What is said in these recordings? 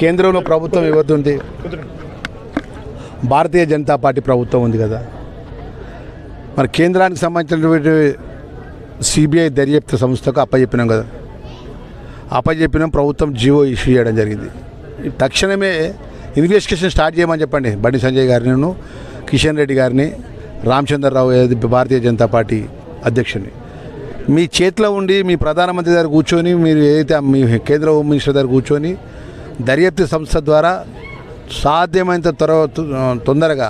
కేంద్రంలో ప్రభుత్వం ఇవ్వతుంది భారతీయ జనతా పార్టీ ప్రభుత్వం ఉంది కదా. మరి కేంద్రానికి సంబంధించినటువంటి సిబిఐ దర్యాప్తు సంస్థకు అప్పచెప్పినాం కదా. అప్పచెప్పినాం ప్రభుత్వం జీవో ఇష్యూ చేయడం జరిగింది. తక్షణమే ఇన్వెస్టిగేషన్ స్టార్ట్ చేయమని చెప్పండి. బండి సంజయ్ గారిని కిషన్ రెడ్డి గారిని రామచంద్రరావు భారతీయ జనతా పార్టీ అధ్యక్షుని మీ చేతిలో ఉండి మీ ప్రధానమంత్రి దగ్గర కూర్చొని మీరు ఏదైతే మీ కేంద్ర హోమ్ మినిస్టర్ దగ్గర కూర్చొని దర్యాప్తు సంస్థ ద్వారా సాధ్యమైనంత త్వర తొందరగా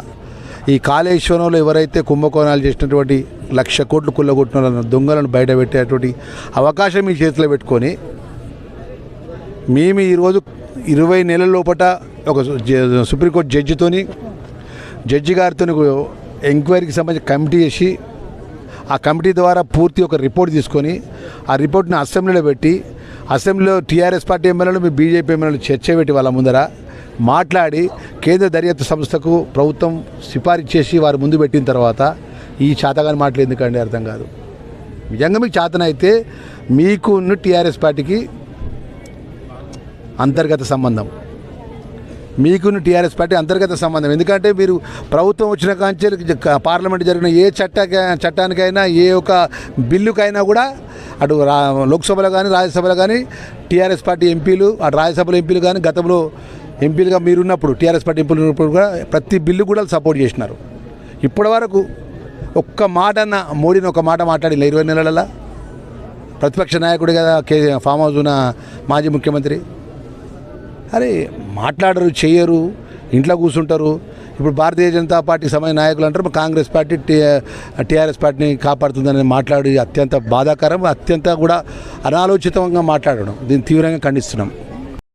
ఈ కాళేశ్వరంలో ఎవరైతే కుంభకోణాలు చేసినటువంటి లక్ష కోట్లు కుల్లగొట్టిన దొంగలను బయట పెట్టేటువంటి అవకాశం మీ చేతిలో పెట్టుకొని మేము ఈరోజు ఇరవై నెలల లోపల ఒక జ- సుప్రీంకోర్టు జడ్జితోని జడ్జి గారితో ఎంక్వైరీకి సంబంధించి కమిటీ చేసి ఆ కమిటీ ద్వారా పూర్తి ఒక రిపోర్ట్ తీసుకొని ఆ రిపోర్ట్ని అసెంబ్లీలో పెట్టి అసెంబ్లీలో టీఆర్ఎస్ పార్టీ ఎమ్మెల్యేలు మీ బీజేపీ ఎమ్మెల్యేలు చర్చ పెట్టి వాళ్ళ ముందర మాట్లాడి కేంద్ర దర్యాప్తు సంస్థకు ప్రభుత్వం సిఫారసు చేసి వారు ముందు పెట్టిన తర్వాత ఈ చేతగాని మాటలు ఎందుకండి అర్థం కాదు. నిజంగా మీకు చేతనైతే మీకు టీఆర్ఎస్ పార్టీకి అంతర్గత సంబంధం. మీకును టీఆర్ఎస్ పార్టీ అంతర్గత సంబంధం. ఎందుకంటే మీరు ప్రభుత్వం వచ్చిన కాంచె పార్లమెంట్ జరిగిన ఏ చట్ట చట్టానికైనా ఏ ఒక బిల్లుకైనా కూడా అటు రా లోక్సభలో కానీ రాజ్యసభలో కానీ టీఆర్ఎస్ పార్టీ ఎంపీలు అటు రాజ్యసభలో ఎంపీలు కానీ గతంలో ఎంపీలుగా మీరున్నప్పుడు టీఆర్ఎస్ పార్టీ ఎంపీలు ఉన్నప్పుడు కూడా ప్రతి బిల్లు కూడా సపోర్ట్ చేసినారు. ఇప్పటి వరకు ఒక్క మాట అన్న మోడీని ఒక మాట మాట్లాడిన ఇరవై నెలలలో. ప్రతిపక్ష నాయకుడు కదా కే ఫామ్ హౌస్ ఉన్న మాజీ ముఖ్యమంత్రి. అరే మాట్లాడరు చేయరు ఇంట్లో కూర్చుంటారు. ఇప్పుడు భారతీయ జనతా పార్టీ సమయ నాయకులు అంటారు కాంగ్రెస్ పార్టీ టీ టీఆర్ఎస్ పార్టీని కాపాడుతుందని మాట్లాడి అత్యంత బాధాకరం అత్యంత కూడా అనాలోచితంగా మాట్లాడడం. దీన్ని తీవ్రంగా ఖండిస్తున్నాం.